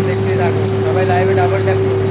আরও দেখতে থাকুন সবাই লাইভে ডাবল ট্যাপ করুন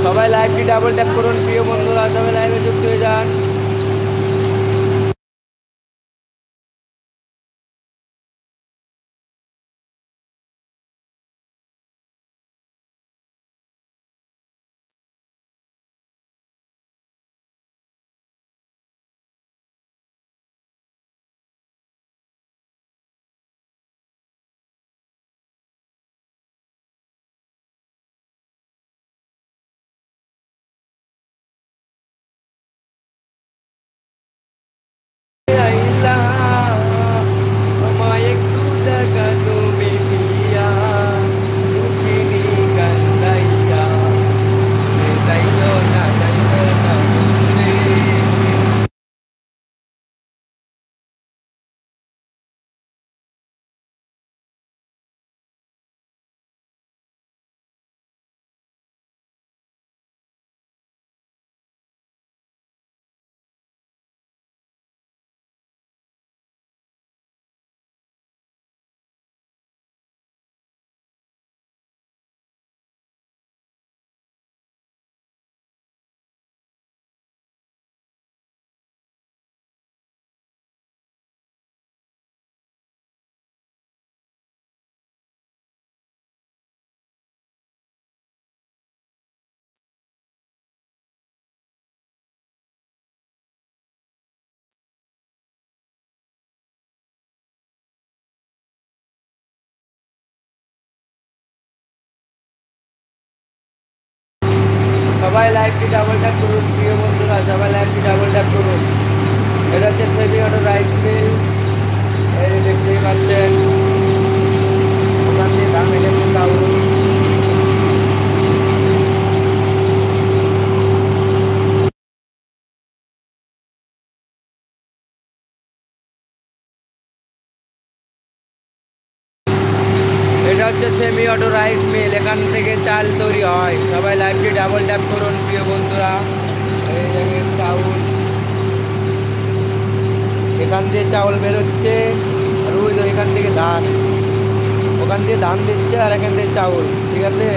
সবাই লাইভটি ডাবল ট্যাপ করুন। প্রিয় বন্ধুরা সবাই লাইভে যুক্ত হয়ে যান। সবাই লাইভটি ডাবল ট্যাপ করুন, প্রিয় বন্ধুরা, সবাই লাইভটি ডাবল ট্যাপ করুন। এটা হচ্ছে ফেভি অটো রাইট মিল এই দেখতেই পাচ্ছেন ওখান দিয়ে দাম এনেছে তাও সেমি অটো রাইস মিল এখান থেকে চাল তৈরি হয়। সবাই লাইফটি ডাবল ট্যাপ করুন, প্রিয় বন্ধুরা। চাউল। এখান দিয়ে চাউল বেরোচ্ছে, আর ওই যে এখান থেকে ধান। ওখান দিয়ে ধান দিচ্ছে আর এখান থেকে চাউল, ঠিক আছে?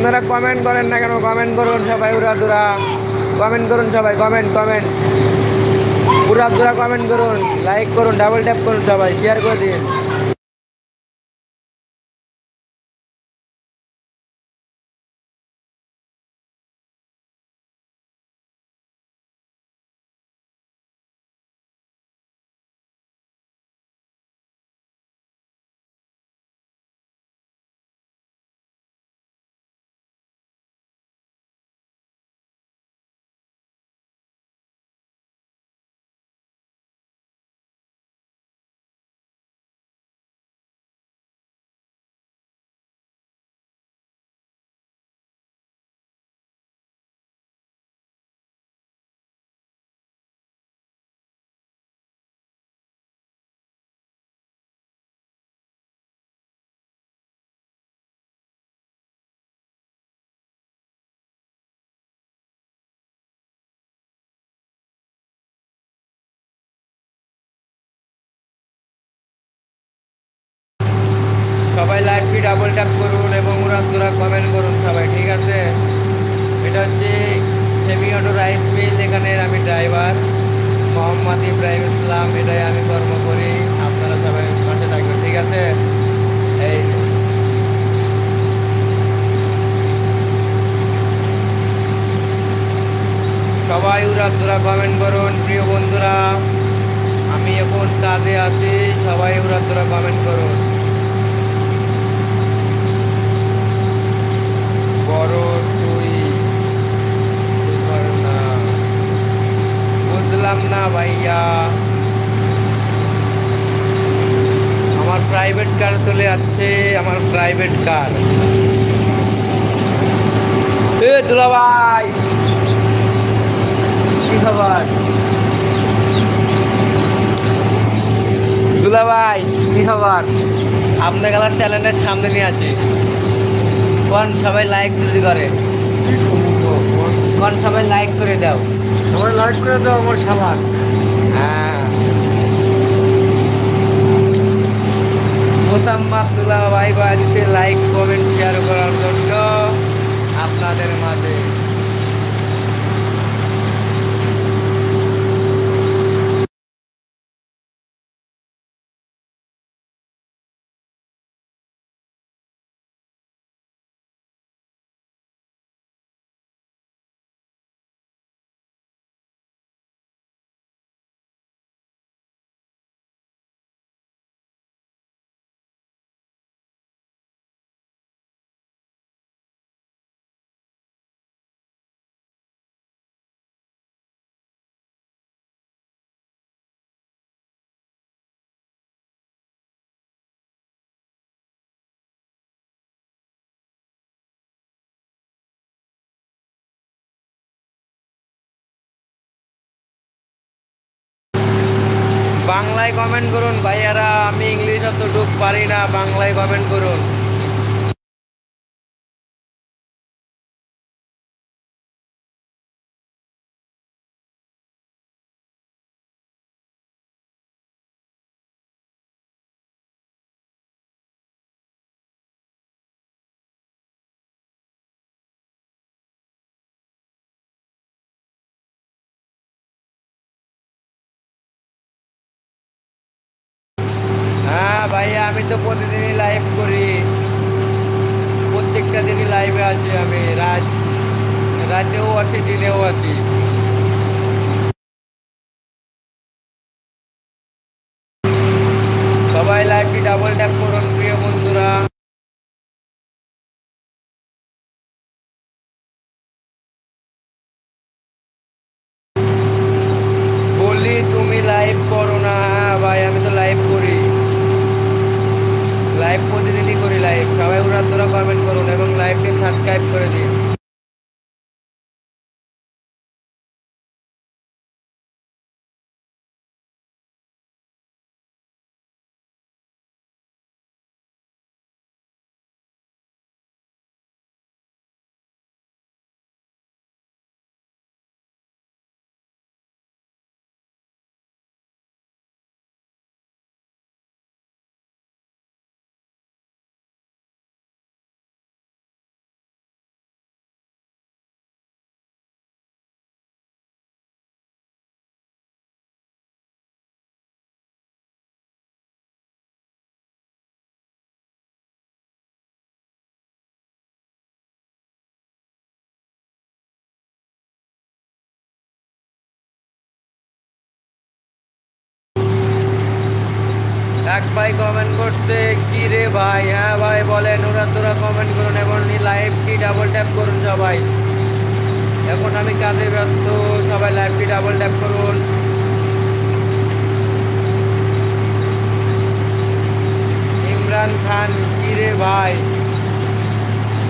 আপনারা কমেন্ট করেন না কেন? কমেন্ট করুন সবাই উড়াদুরা কমেন্ট করুন সবাই কমেন্ট কমেন্ট উড়াদুরা কমেন্ট করুন লাইক করুন ডাবল ট্যাপ করুন সবাই শেয়ার করে দিন। লাইভটি ডাবল ট্যাপ করুন এবং উড়াধুরা কমেন্ট করুন সবাই, ঠিক আছে? এটা হচ্ছে সেমি অটো রাইস মিল এখানের আমি ড্রাইভার মোহাম্মদ ইব্রাহিম ইসলাম, এটাই আমি কর্ম করি। আপনারা সবাই পাশে থাকবেন, ঠিক আছে? এই। সবাই উড়াধুরা কমেন্ট করুন, প্রিয় বন্ধুরা। আমি এখন কাজে আছি, সবাই উড়াধুরা কমেন্ট করুন। বুঝলাম না ভাইয়া। আমার প্রাইভেট কার চলে যাচ্ছে আমার প্রাইভেট কার এ দুলা ভাই, কি খবর? দুলা ভাই, কি খবর? আপনার গেলার চ্যানেলের সামনে নিয়ে আসি। কোন সবাই লাইক যদি করে। কোন সবাই লাইক করে দাও। সবাই লাইক করে দাও আমার সামান হ্যাঁ। মোসাম্মদ দুলা ভাই লাইক কমেন্ট শেয়ার করার জন্য আপনাদের মাঝে। বাংলায় কমেন্ট করুন ভাইয়ারা আমি ইংলিশ অত ঢুক পারি না বাংলায় কমেন্ট করুন। ভাইয়া আমি তো প্রতিদিনই লাইভ করি। প্রত্যেকটা দিনই লাইভে আসি আমি, রাত, রাতেও আসি, দিনেও আসি। সবাই লাইভটি ডাবল ট্যাপ করুন, প্রিয় বন্ধুরা বলি তুমি লাইভ করো না হ্যাঁ ভাই আমি তো লাইভ করি লাইভ প্রতিদিনই করি লাইভ সবাই উড়ার তোরা কমেন্ট করুন এবং লাইভকে সাবস্ক্রাইব করে দিন এক ভাই কমেন্ট করছে, কি রে ভাই? হ্যাঁ ভাই, বলেন, ওরা তোরা কমেন্ট করুন এবং লাইভটি ডাবল ট্যাপ করুন সবাই। এখন আমি কাজে ব্যস্ত, সবাই লাইভটি ডাবল ট্যাপ করুন। ইমরান খান, কি রে ভাই?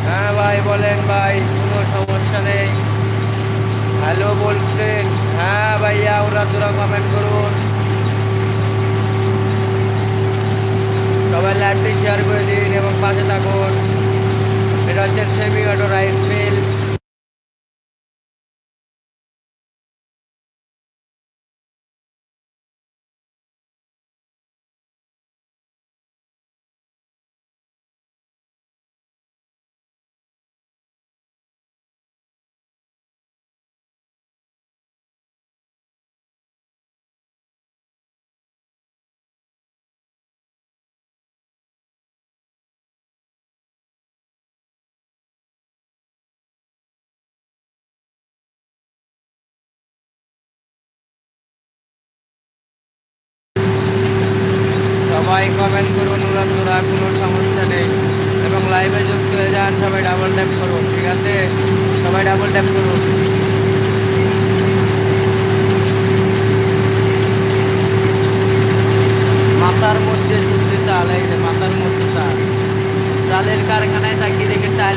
হ্যাঁ ভাই, বলেন ভাই, কোনো সমস্যা নেই। হ্যালো বলছেন হ্যাঁ ভাইয়া, ওরা তোরা কমেন্ট করুন। লাইভটি শেয়ার করে দিন এবং পাশে থাকুন। এটা হচ্ছে semi auto rice like comment করুন ওরা কোনো সমস্যা নেই। এবং লাইভে যুক্ত হয়ে যান, সবাই ডাবল ট্যাপ করুন, ঠিক আছে? সবাই ডাবল ট্যাপ করুন। মাথার মধ্যে সূর্যের চাল এই যে মাথার মধ্যে চাল। চালের কারখানায় থাকি দেখে চাল